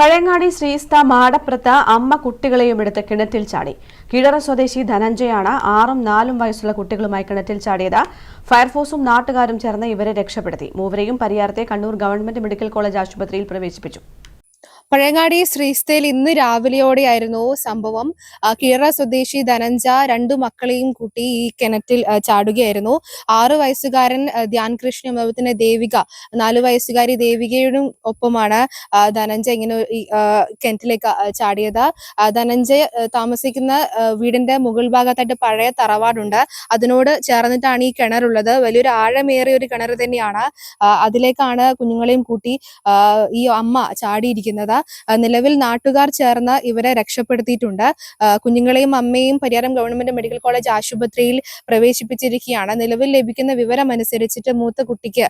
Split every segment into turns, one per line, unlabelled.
പഴയങ്ങാടി ശ്രീസ്ഥ മാടപ്രത്ത് അമ്മ കുട്ടികളെയും എടുത്ത് കിണറ്റിൽ ചാടി. കിഴറ സ്വദേശി ധനഞ്ജയാണ് ആറും നാലും വയസ്സുള്ള കുട്ടികളുമായി കിണറ്റിൽ ചാടിയത്. ഫയർഫോഴ്സും നാട്ടുകാരും ചേർന്ന് ഇവരെ രക്ഷപ്പെടുത്തി. മൂവരെയും പരിയാരത്തെ കണ്ണൂർ ഗവൺമെന്റ് മെഡിക്കൽ കോളേജ് ആശുപത്രിയിൽ പ്രവേശിപ്പിച്ചു.
പഴയങ്ങാടി ശ്രീസ്തയിൽ ഇന്ന് രാവിലെയോടെയായിരുന്നു സംഭവം. കീറ സ്വദേശി ധനഞ്ജ രണ്ടു മക്കളെയും കൂട്ടി ഈ കിണറ്റിൽ ചാടുകയായിരുന്നു. ആറു വയസ്സുകാരൻ ധ്യാൻ കൃഷ്ണ അതുപോലെ ദേവിക നാലു വയസ്സുകാരി ദേവികയുടെ ഒപ്പമാണ് ധനഞ്ജ ഇങ്ങനെ കിണറ്റിലേക്ക് ചാടിയത്. ധനഞ്ജ താമസിക്കുന്ന വീടിന്റെ മുകൾ ഭാഗത്തായിട്ട് പഴയ തറവാടുണ്ട്. അതിനോട് ചേർന്നിട്ടാണ് ഈ കിണറുള്ളത്. വലിയൊരു ആഴമേറിയ ഒരു കിണർ തന്നെയാണ്. അതിലേക്കാണ് കുഞ്ഞുങ്ങളെയും കൂട്ടി ഈ അമ്മ ചാടിയിരിക്കുന്നത്. നിലവിൽ നാട്ടുകാർ ചേർന്ന് ഇവരെ രക്ഷപ്പെടുത്തിയിട്ടുണ്ട്. കുഞ്ഞുങ്ങളെയും അമ്മയും പരിയാരം ഗവൺമെന്റ് മെഡിക്കൽ കോളേജ് ആശുപത്രിയിൽ പ്രവേശിപ്പിച്ചിരിക്കുകയാണ്. നിലവിൽ ലഭിക്കുന്ന വിവരം അനുസരിച്ചിട്ട് മൂത്ത കുട്ടിക്ക്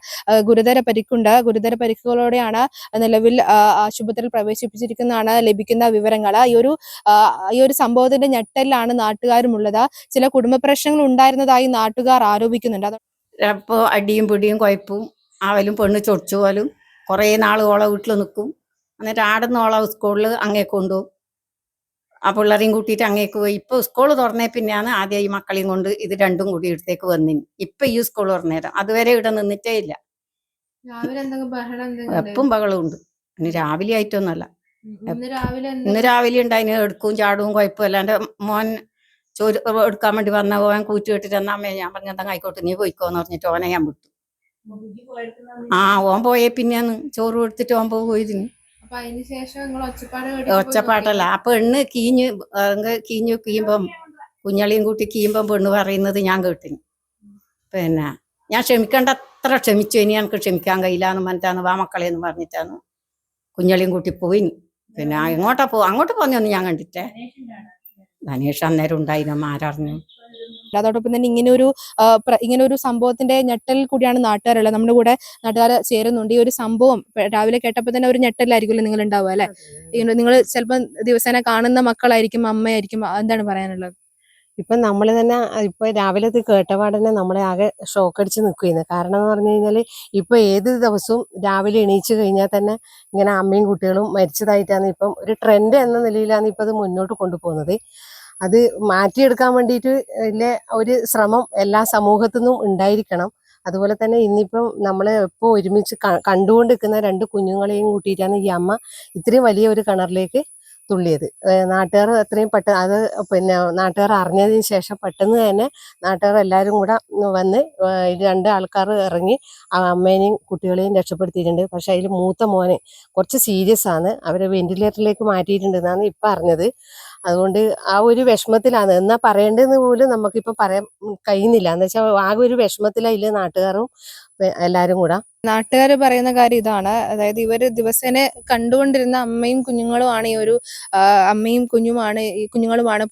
ഗുരുതര പരിക്കുണ്ട്. ഗുരുതര പരിക്കുകളോടെയാണ് നിലവിൽ ആശുപത്രിയിൽ പ്രവേശിപ്പിച്ചിരിക്കുന്നതാണ് ലഭിക്കുന്ന വിവരങ്ങൾ. ഈ ഒരു ഈ ഒരു സംഭവത്തിന്റെ ഞെട്ടലിലാണ് നാട്ടുകാരുമുള്ളത്. ചില കുടുംബ പ്രശ്നങ്ങൾ ഉണ്ടായിരുന്നതായി നാട്ടുകാർ ആരോപിക്കുന്നുണ്ട്.
അപ്പോൾ അടിയും പിടിയും കുഴപ്പവും ആവലും പെണ്ണ് ചൊടിച്ചു പോലും കുറേ നാൾ ഓളെ വീട്ടിൽ നിൽക്കും. എന്നിട്ട് ആടുന്നോളം സ്കൂളിൽ അങ്ങേ കൊണ്ടു ആ പിള്ളേരെയും കൂട്ടിയിട്ട് അങ്ങേക്ക് പോയി. ഇപ്പൊ സ്കൂൾ തുറന്നേ പിന്നെയാണ് ആദ്യം ഈ മക്കളെയും കൊണ്ട് ഇത് രണ്ടും കൂടി ഇടത്തേക്ക് വന്നിന്. ഇപ്പൊ ഈ സ്കൂൾ തുറന്നേരം അതുവരെ ഇവിടെ നിന്നിട്ടേ ഇല്ല. എപ്പം ബഹളം ഉണ്ട്. ഇനി രാവിലെ ആയിട്ടൊന്നുമല്ല. ഇന്ന് രാവിലെ ഉണ്ടായിന് എടുക്കും ചാടും കുഴപ്പം അല്ലാണ്ട് മോൻ ചോര് എടുക്കാൻ വേണ്ടി വന്ന ഓൻ കൂറ്റി കെട്ടിട്ട് എന്നാ അമ്മയെ ഞാൻ പറഞ്ഞ എന്താ ആയിക്കോട്ടെ നീ പോയിക്കോന്ന് പറഞ്ഞിട്ട് ഓനെ ഞാൻ വിട്ടു. ആ ഓൻ പോയേ പിന്നെയാണ്. ചോറ് കൊടുത്തിട്ട് ഓൻ പോയിരുന്നു ഒച്ചപ്പാട്ടല്ല. ആ പെണ്ണ് കീഞ്ഞ് കീഞ്ഞു കീയുമ്പം കുഞ്ഞളിയും കൂട്ടി കീയുമ്പം പെണ്ണ് പറയുന്നത് ഞാൻ കേട്ടിന്. പിന്നെ ഞാൻ ക്ഷമിക്കേണ്ട അത്ര ക്ഷമിച്ചു. ഇനി എനിക്ക് ക്ഷമിക്കാൻ കഴിയില്ല എന്ന് പറഞ്ഞിട്ടാണ് വാ മക്കളെ എന്ന് പറഞ്ഞിട്ടാണ് കുഞ്ഞളിയും കൂട്ടി പോയി പിന്നെ എങ്ങോട്ടാ പോ അങ്ങോട്ട് പോകുന്നൊന്നും ഞാൻ കണ്ടിട്ടേ. ധനേഷ് അന്നേരം ഉണ്ടായിരുന്നു ആരറിഞ്ഞു
അതോടൊപ്പം തന്നെ ഇങ്ങനെ ഒരു ഇങ്ങനെ ഒരു സംഭവത്തിന്റെ ഞെട്ടൽ കൂടിയാണ് നാട്ടുകാരുള്ളത്. നമ്മുടെ കൂടെ നാട്ടുകാർ ചേരുന്നുണ്ട്. ഈ ഒരു സംഭവം രാവിലെ കേട്ടപ്പോൾ തന്നെ ഒരു ഞെട്ടലായിരിക്കുമല്ലോ നിങ്ങൾ ഉണ്ടാവുക അല്ലെ നിങ്ങൾ ചിലപ്പോൾ ദിവസേന കാണുന്ന മക്കളായിരിക്കും അമ്മയായിരിക്കും എന്താണ് പറയാനുള്ളത്?
ഇപ്പൊ നമ്മൾ തന്നെ ഇപ്പൊ രാവിലെ ഇത് കേട്ടപാടന്നെ നമ്മളെ ആകെ ഷോക്ക് അടിച്ച് നിൽക്കുകയാണ് കാരണം എന്ന് പറഞ്ഞു കഴിഞ്ഞാൽ ഇപ്പൊ ഏത് ദിവസവും രാവിലെ എണീച്ചു കഴിഞ്ഞാൽ തന്നെ ഇങ്ങനെ അമ്മയും കുട്ടികളും മരിച്ചതായിട്ടാണ് ഇപ്പം ഒരു ട്രെൻഡ് എന്ന നിലയിലാണ് ഇപ്പൊ അത് മുന്നോട്ട് കൊണ്ടുപോകുന്നത്. അത് മാറ്റിയെടുക്കാൻ വേണ്ടിയിട്ട് ഇല്ല ഒരു ശ്രമം എല്ലാ സമൂഹത്തു നിന്നും ഉണ്ടായിരിക്കണം. അതുപോലെ തന്നെ ഇന്നിപ്പം നമ്മൾ ഇപ്പോൾ ഒരുമിച്ച് കണ്ടുകൊണ്ടിരിക്കുന്ന രണ്ട് കുഞ്ഞുങ്ങളെയും കൂട്ടിയിട്ടാണ് ഈ അമ്മ ഇത്രയും വലിയ ഒരു കിണറിലേക്ക് തുള്ളിയത്. നാട്ടുകാർ അത്രയും പെട്ടെന്ന് അത് പിന്നെ നാട്ടുകാർ അറിഞ്ഞതിന് ശേഷം പെട്ടെന്ന് തന്നെ നാട്ടുകാർ എല്ലാവരും കൂടെ വന്ന് രണ്ട് ആൾക്കാർ ഇറങ്ങി ആ അമ്മേനെയും കുട്ടികളെയും രക്ഷപ്പെടുത്തിയിട്ടുണ്ട്. പക്ഷെ അതിൽ മൂത്ത മോനെ കുറച്ച് സീരിയസ് ആണ്. അവരെ വെന്റിലേറ്ററിലേക്ക് മാറ്റിയിട്ടുണ്ട് മാറ്റിയിട്ടുണ്ടെന്നാണ് ഇപ്പം അറിഞ്ഞത്. അതുകൊണ്ട് ആ ഒരു വിഷമത്തിലാണ്. എന്നാ പറയേണ്ടതെന്ന് പോലും നമുക്കിപ്പോൾ പറയാൻ കഴിയുന്നില്ല. എന്ന് വെച്ചാൽ ആകെ ഒരു വിഷമത്തിലായില്ല നാട്ടുകാരും എല്ലാവരും കൂടെ.
നാട്ടുകാർ പറയുന്ന കാര്യം ഇതാണ്. അതായത് ഇവർ ദിവസേന കണ്ടുകൊണ്ടിരുന്ന അമ്മയും കുഞ്ഞുങ്ങളുമാണ് ഈ ഒരു അമ്മയും കുഞ്ഞുമാണ് ഈ കുഞ്ഞുങ്ങളുമാണ്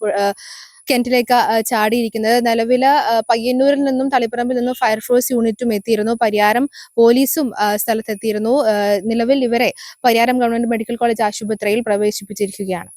കിണറ്റിലേക്ക് ചാടിയിരിക്കുന്നത്. നിലവിൽ പയ്യന്നൂരിൽ നിന്നും തളിപ്പറമ്പിൽ നിന്നും ഫയർഫോഴ്സ് യൂണിറ്റും എത്തിയിരുന്നു. പരിയാരം പോലീസും സ്ഥലത്തെത്തിയിരുന്നു. നിലവിൽ ഇവരെ പരിയാരം ഗവൺമെന്റ് മെഡിക്കൽ കോളേജ് ആശുപത്രിയിൽ പ്രവേശിപ്പിച്ചിരിക്കുകയാണ്.